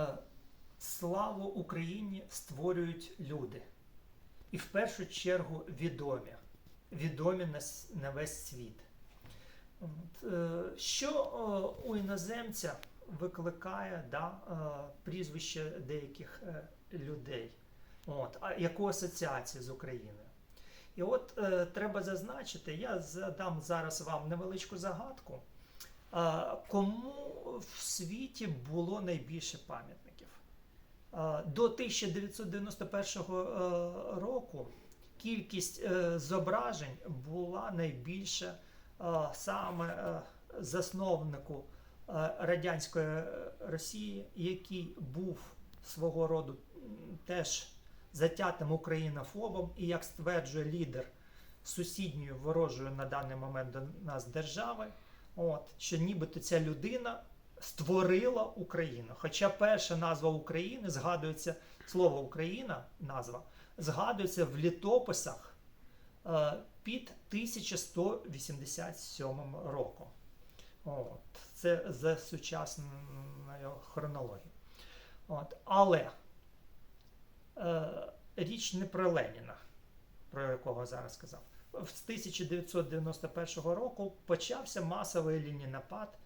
Е, Славу Україні створюють люди. І в першу чергу відомі. Відомі на, весь світ. Е, Що е, у іноземця викликає да, прізвище деяких людей? От, яку асоціацію з Україною? І от треба зазначити, я задам зараз вам невеличку загадку. Кому в світі було найбільше пам'ятників? До 1991 е, року кількість е, зображень була найбільша саме е, засновнику радянської Росії, який був свого роду теж затятим українофобом, і як стверджує лідер сусідньої ворожої на даний момент до нас держави, от, що нібито ця людина створила Україну. Хоча перша назва України згадується, слово Україна, назва, згадується в літописах е, під 1187 роком. От, це за сучасною хронологією. От, але е, річ не про Леніна, про якого зараз сказав. З 1991 року почався масовий лінінапад,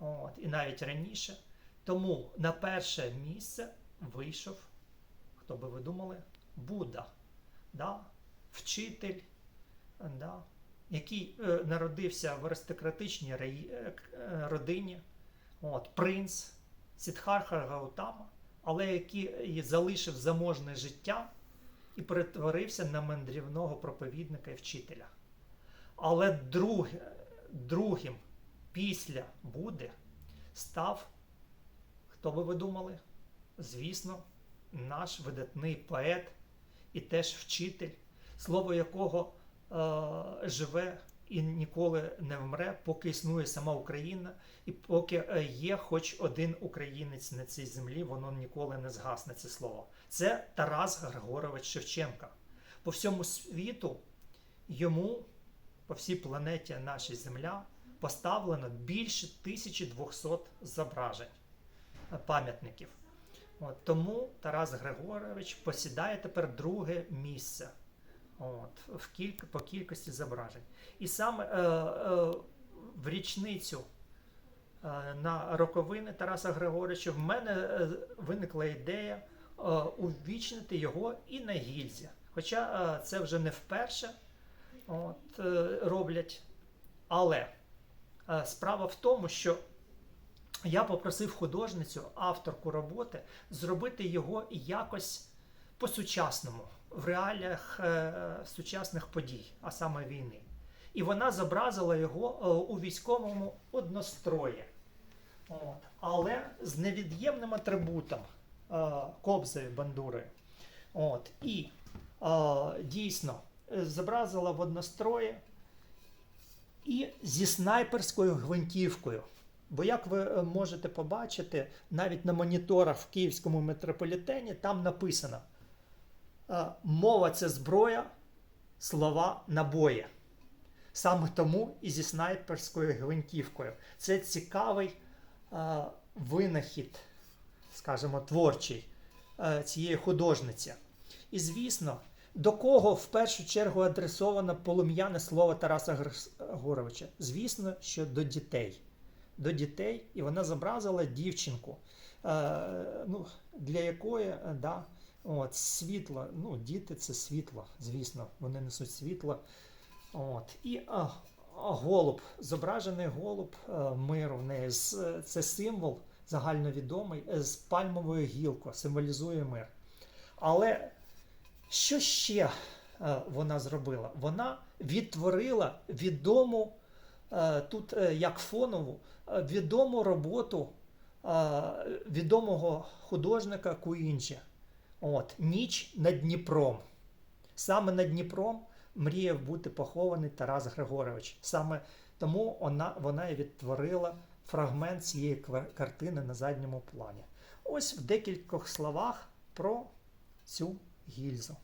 от, і навіть раніше. Тому на перше місце вийшов, хто би ви думали, Будда, да? вчитель, да? який е, народився в аристократичній раї- е, е, родині, от, принц Сідхарха Гаутама, але який залишив заможне життя і перетворився на мандрівного проповідника і вчителя. Але друг, другим після Будди став, хто би ви думали? Звісно, наш видатний поет і теж вчитель, слово якого е, живе і ніколи не вмре, поки існує сама Україна, і поки е, є хоч один українець на цій землі, воно ніколи не згасне це слово. Це Тарас Григорович Шевченка. По всьому світу йому, по всій планеті наша Земля, поставлено більше 1200 зображень е, пам'ятників. Тому Тарас Григорович посідає тепер друге місце от, в кілька, по кількості зображень. І саме е, е, в річницю е, на роковини Тараса Григоровича в мене е, виникла ідея е, увічнити його і на гільзі. Хоча е, це вже не вперше от, е, роблять. Але е, справа в тому, що я попросив художницю, авторку роботи, зробити його якось по-сучасному, в реаліях е, сучасних подій, а саме війни. І вона зобразила його е, у військовому однострої. От. Але з невід'ємним атрибутом е, кобзою бандури. От. І дійсно зобразила в однострої і зі снайперською гвинтівкою. Бо, як ви можете побачити, навіть на моніторах в київському метрополітені там написано: мова це зброя, слова набої. Саме тому і зі снайперською гвинтівкою. Це цікавий е, винахід, скажімо, творчий е, цієї художниці. І звісно, до кого в першу чергу адресовано полум'яне слово Тараса Григоровича? Звісно, що до дітей. До дітей, і вона зобразила дівчинку, е, ну, для якої е, да, от, світло, ну, діти це світло, звісно, вони несуть світло. От. І а, голуб, зображений голуб е, миру в неї. З- Це символ загальновідомий е, з пальмовою гілкою, символізує мир. Але що ще е, вона зробила? Вона відтворила відому е, тут е, як фонову е, відому роботу е, відомого художника Куінджі. От, Ніч над Дніпром. Саме над Дніпром мріяв бути похований Тарас Григорович. Саме тому вона, вона і відтворила фрагмент цієї картини на задньому плані. Ось в декількох словах про цю гільзу.